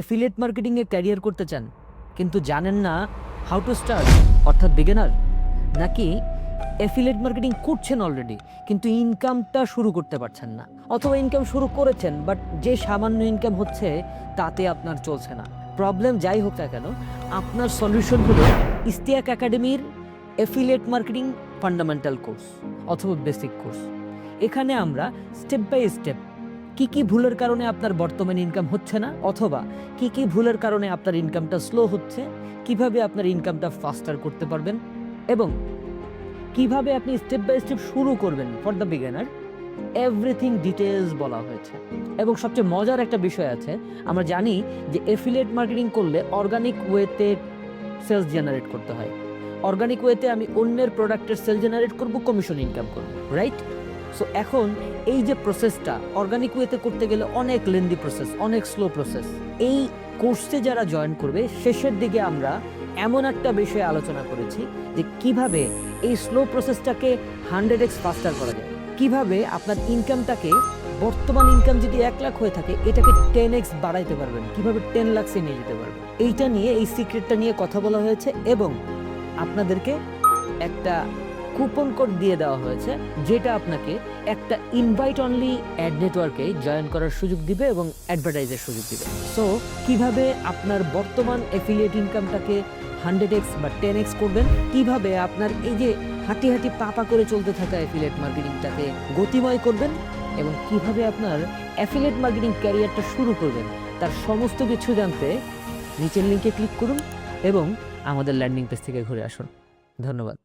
Affiliate মার্কেটিংয়ে career করতে চান, কিন্তু জানেন না হাউ টু স্টার্ট অর্থাৎ বিগিনার নাকি এফিলিয়েট মার্কেটিং করছেন অলরেডি কিন্তু ইনকামটা শুরু করতে পারছেন না? অথবা ইনকাম শুরু করেছেন বাট যে সামান্য ইনকাম হচ্ছে, তাতে আপনার চলছে না। প্রবলেম যাই হোক না কেন, আপনার সলিউশন হলো ইস্তিয়াক একাডেমির এফিলিয়েট মার্কেটিং ফান্ডামেন্টাল কোর্স অথবা বেসিক কোর্স এখানে আমরা স্টেপ বাই স্টেপ কি কি ভুলের কারণে আপনার বর্তমান ইনকাম হচ্ছে না? অথবা কি কি ভুলের কারণে আপনার ইনকামটা স্লো হচ্ছে? কীভাবে আপনার ইনকামটা ফাস্টার করতে পারবেন? এবং কীভাবে আপনি স্টেপ বাই স্টেপ শুরু করবেন? For the beginner everything details বলা হয়েছে। এবং সবচেয়ে মজার একটা বিষয় আছে, আমরা জানি যে এফিলিয়েট মার্কেটিং করলে অর্গানিক ওয়েতে সেলস জেনারেট করতে হয়। অর্গানিক ওয়েতে আমি অন্যের প্রোডাক্টের সেল জেনারেট করব কমিশন ইনকাম করব রাইট সো এখন এই যে প্রসেসটা অর্গানিক ওয়েতে করতে গেলে অনেক লেন্দি প্রসেস অনেক স্লো প্রসেস এই কোর্সে যারা জয়েন করবে, শেষের দিকে আমরা এমন একটা বিষয়ে আলোচনা করেছি যে কীভাবে এই স্লো প্রসেসটাকে হান্ড্রেড এক্স ফাস্টার করা যায়। কীভাবে আপনার ইনকামটাকে বর্তমান ইনকাম যদি এক লাখ হয়ে থাকে, এটাকে টেন এক্স বাড়াইতে পারবেন। কীভাবে টেন লাক্সে নিয়ে যেতে পারবেন। এইটা নিয়ে, এই সিক্রেটটা নিয়ে কথা বলা হয়েছে এবং আপনাদেরকে একটা কুপন কোড দিয়ে দেওয়া হয়েছে, যেটা আপনাকে একটা ইনভাইট অনলি অ্যাড নেটওয়ার্কে জয়েন করার সুযোগ দিবে এবং অ্যাডভার্টাইজের সুযোগ দিবে। সো কীভাবে আপনার বর্তমান এফিলিয়েট ইনকামটাকে হান্ড্রেড এক্স বা টেন এক্স করবেন? কীভাবে আপনার এই যে হাঁটি হাঁটি পাপা করে চলতে থাকা অ্যাফিলিয়েট মার্কেটিংটাকে গতিময় করবেন? এবং কীভাবে আপনার অ্যাফিলিয়েট মার্কেটিং ক্যারিয়ারটা শুরু করবেন? তার সমস্ত কিছু জানতে নিচের লিঙ্কে ক্লিক করুন এবং আমাদের ল্যান্ডিং পেজ থেকে ঘুরে আসুন। ধন্যবাদ।